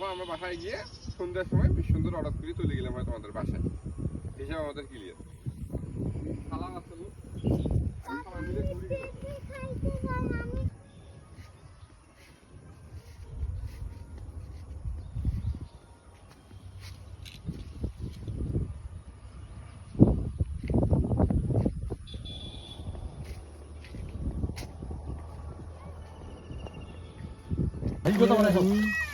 বাসায় গিয়ে সন্ধ্যার সময় বেশ সুন্দর অর্ডার করে চলে গেলাম হয়তো আমাদের বাসায়। হিসাব আমাদের ক্লিয়ার সালাম আসলো আমি সবাই মিলে ঘুরি। গেলাম। বড়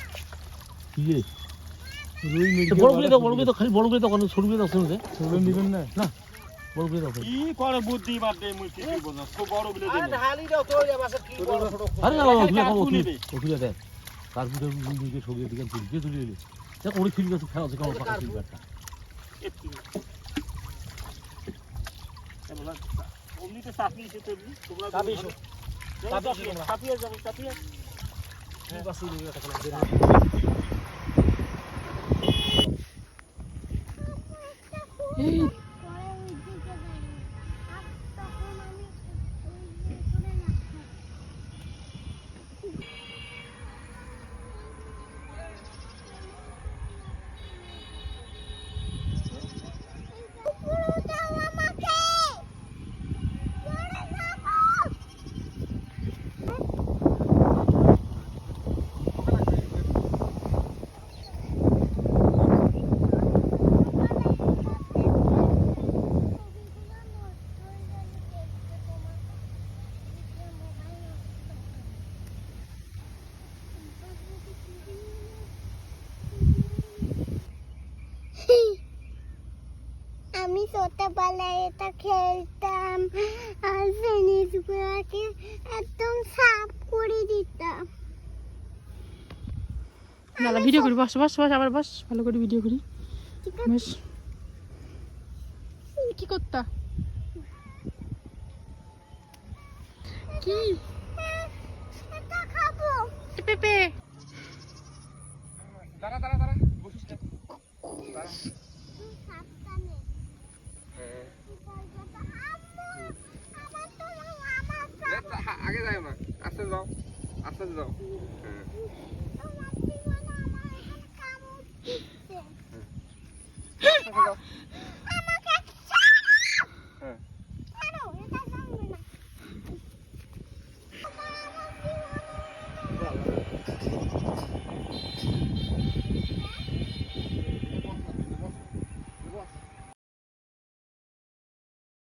করে দাও বড় করে দাও খালি বড় করে দাও কোনো ছোট করে দাও শুনছে ছোট নিবেন না? না বড় করে দাও কি করে বুদ্ধি বাদ দে মুই কিছু বোঝা খুব বড় বলে দে আরে না বাবা ওখানে কাঠ খাব তুলে দে। ওখানে দেখ তারপরে দিকে ছবি দিকে তুলি দিয়ে তুলে এলি দেখ ওরে খিল গেছে খেলা আছে কেমন পাকা ছিল একটা অমনিতে তোমরা চাপিয়ে আমি ছোটবেলায় এটা খেলতাম আর জিনিসগুলোকে একদম সাফ করে দিতাম দাদা ভিডিও করি বস বস বস আবার বস ভালো করে ভিডিও করি বস কি করতা কি পেপে আস্তে যাও। আস্তে যাও। হ্যাঁ।, হ্যাঁ।